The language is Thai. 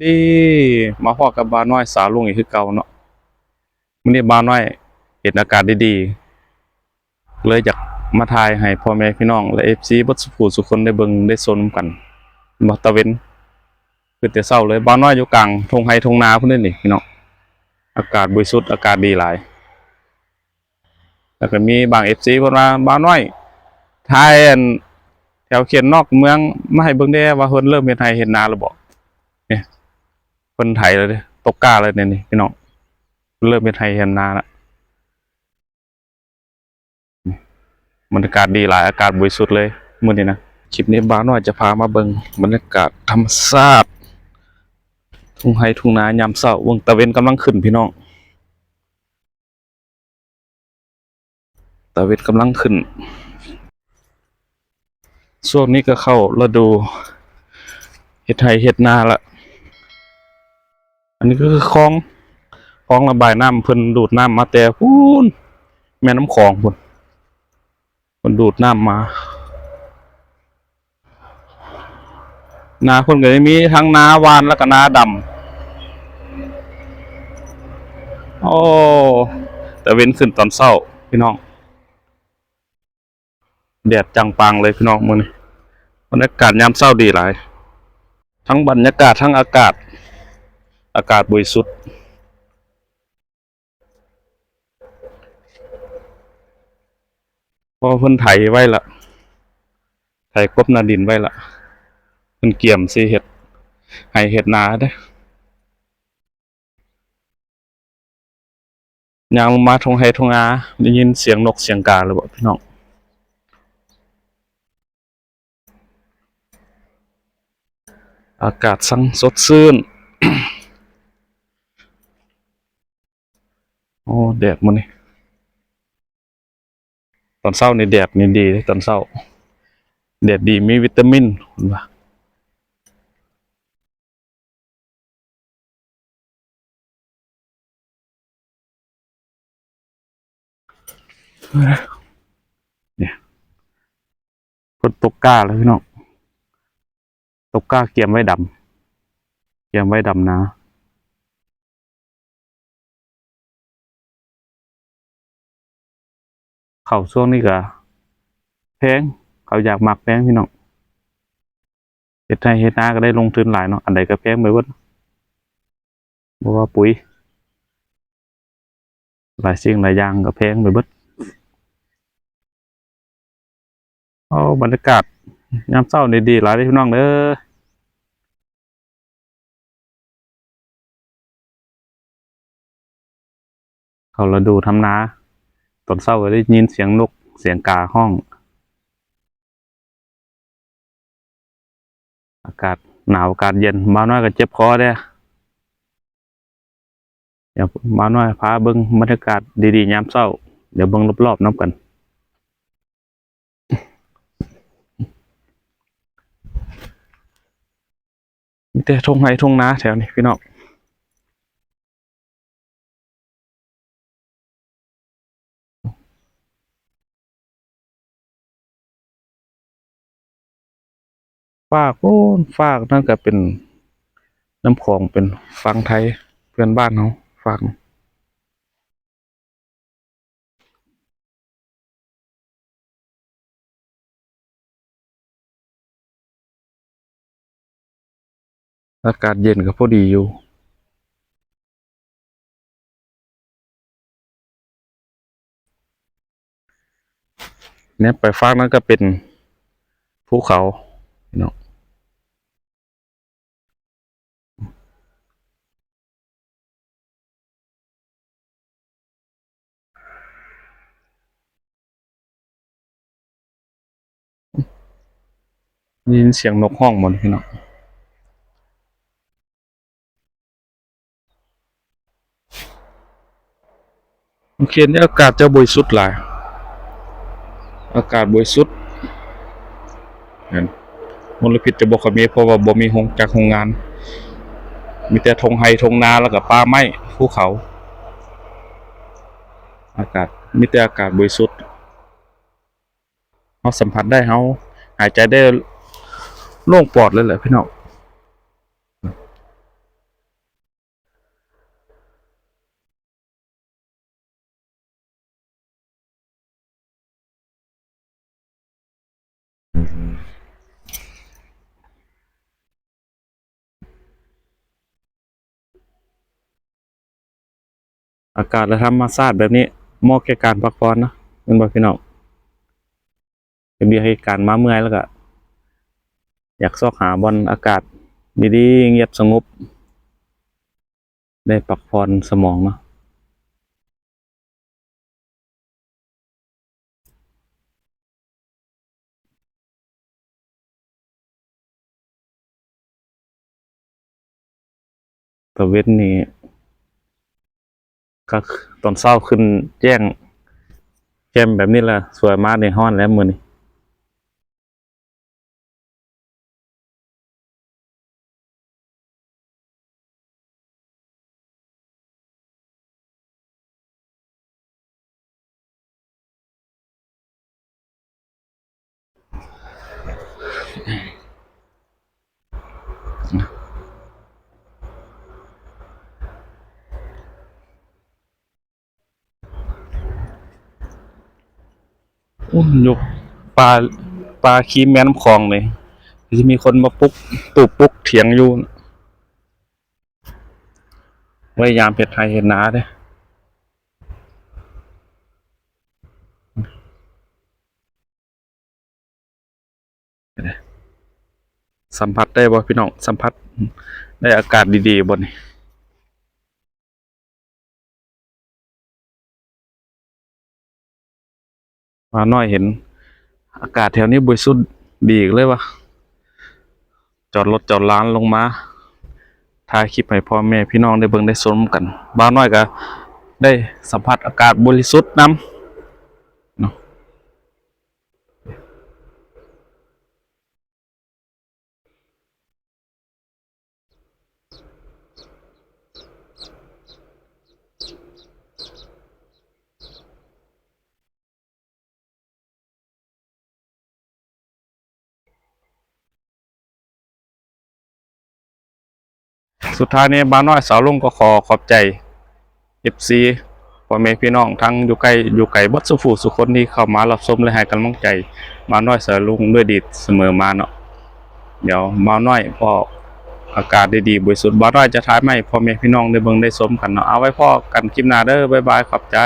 ดีมาพอกับบาน้อยสาวลุงอีกคือเก่าเนาะมื้อนี้บาน้อยเห็นอากาศดีๆ เลยอยากมาถ่ายให้พ่อแม่พี่น้อง และ FC เบ่สุผู้สุคนได้เบิงได้ชมกันบ่ตะเวนคือแต่เช้าเลยบาน้อยอยู่กลางทงไร่ทุ่งนาพุ่นนี่นี่พี่น้องอากาศบริสุทธิ์อากาศดีหลาย แล้วก็มีบาง FC เพิ่นว่าบาน้อยถ่ายอันแถวเขตนนอกเมืองมาให้เบิงแด้ว่าเพิ่นเริ่มเฮ็ดไร่เฮ็ดนาแล้วบ่เพิ่นไถเลยตกกล้าเลยเนี่ยนี่พี่น้องเริ่มเป็นไทยเห็นนาละบรรยากาศดีหลายอากาศบริสุทธิ์เลยมื้อนี้นะคลิปนี้บ้าน้อยจะพามาเบิงบรรยากาศธรรมชาติทุ่งไร่ทุ่งนายามเช้าวงตะเวนกำลังขึ้นพี่น้องตะเวนกำลังขึ้นช่วงนี้ก็เข้าฤดูเฮ็ดไร่เฮ็ดนาละ อันนี้ก็คือคลองคลองระบายน้ำเพิ่นดูดน้ำมาแต่พูนแม่น้ำคลองพุ่นเพิ่นดูดน้ำมานาเพิ่นก็จะมีทั้งนาวานแล้วก็นาดำโอ้แต่เว้นขึ้นตอนเช้าพี่น้องแดดจังปังเลยพี่น้องมือนี้บรรยากาศยามเช้าดีหลาย ทั้งบรรยากาศทั้งอากาศ อากาศบริสุทธิ์พอเพิ่นไถไว้ละไถกบนาดินไว้ละเพิ่นเกี่ยมสิเฮ็ดให้เฮ็ดนาเด้ยามมาทงไห้ทงอาได้ยินเสียงนกเสียงกาเลยบ่พี่น้องอากาศสังสดชื่น อ้แดดมันนี่ตอนเช้านี่แดดนี่ดีตอนเช้าแดดดีมีวิตามินเห็นปะเนี่ยคนตกกล้าเลยพี่น้องตกกล้าเกียมไว้ดำเกียมไว้ดำนะ เขาช่วงนี้ก็แพงเขาอยากหมักแพงพี่น้องเฮ็ดไทยเฮ็ดนาก็ได้ลงทุนหลายเนาะอันใดก็แพงไปเบิดบ่ว่าปุ๋ย หลายสิ่งหลายอย่างก็แพงไปเบิดโอ้บรรยากาศยามเช้านี่ดีหลายเลยพี่น้องเด้อเขาฤดูทำนา ตอนเช้าก็ได้ยินเสียงนกเสียงกาห้อง อากาศหนาวอากาศเย็นบ้าน้อยก็เจ็บคอเด้อเดี๋ยวบ้าน้อยพาเบิ่งบรรยากาศดีๆยามเช้า เดี๋ยวเบิ่งรอบๆน้ำกันมีแต่ทงไห้ทงนาแถวนี้พี่น้อง ฝากโอ้นฝากนั่นก็เป็นน้ำของเป็นฟังไทยเพื่อนบ้านเขาฝากอากาศเย็นก็พอดีอยู่เนี่ยไปฟากนั้นก็เป็นภูเขาพี่น้อง ได้ ยินเสียงนกห้องหมดพี่น้องโอเคนี่อากาศจะบริสุทธิ์หลาย อากาศบริสุทธิ์เห็นมลพิษจะบอกว่มีเพราะว่าบ่มีโรงจากโรงงาน มีแต่ทงไฮทงนาแล้วก็ป่าไม้ภูเขา อากาศมีแต่อากาศบริสุทธิ์เราสัมผัสได้เราหายใจได้ โล่งปลอดเลยแหละพี่น้องอากาศและทำมาซาดแบบนี้เหมาะแค่การพักผ่อนนะเป็นบ่พี่น้องเป็นเดียวให้การมาเมื่อยแล้วก็ อยากซอกหาบอนอากาศดีๆเงียบสงบ ได้พักผ่อนสมองเนาะตะเวนนี่ก็ตอนเช้าขึ้นแจ้งแจ่มแบบนี้ละสวยมากในห้อนแล้วมือนี้ อุ้มยกปลาปลาขี้แม่น้ำคลองเลยที่มีคนมาปลุกตูบปลุกเถียงอยู่พยายามเผ็ดไทยเห็นนาเด้สัมผัสได้บ่พี่น้อง สัมผัสได้อากาศดีๆบนนี่ มาน้อยเห็น อากาศแถวนี้บริสุทธิ์ดีอีกเลยวะจอดรถจอดร้านลงมาถ่ายคลิปให้พ่อแม่พี่น้องได้เบิ่งได้ชมกันบ้านน้อยก็ได้สัมผัสอากาศบริสุทธิ์นำ สุดท้ายนี้บ้าวน้อยสาวลุงก็ขอขอบใจ FC พ่อแม่พี่น้องทั้งอยู่ไกลอยู่ไกลบัดสุผู้สุคนที่เข้ามารับชมและให้กำลังใจบ้าวน้อยสาวลุงด้วยดีเสมอมาเนาะเดี๋ยวบ้าวน้อยพออากาศดีๆบริสุทธิ์บ้าวน้อยจะท้ายไม่พ่อแม่พี่น้องได้เบิ่งได้ชมกันเนาะเอาไว้พ่อกันคลิปหน้าเด้อบ๊ายบายขอบใจ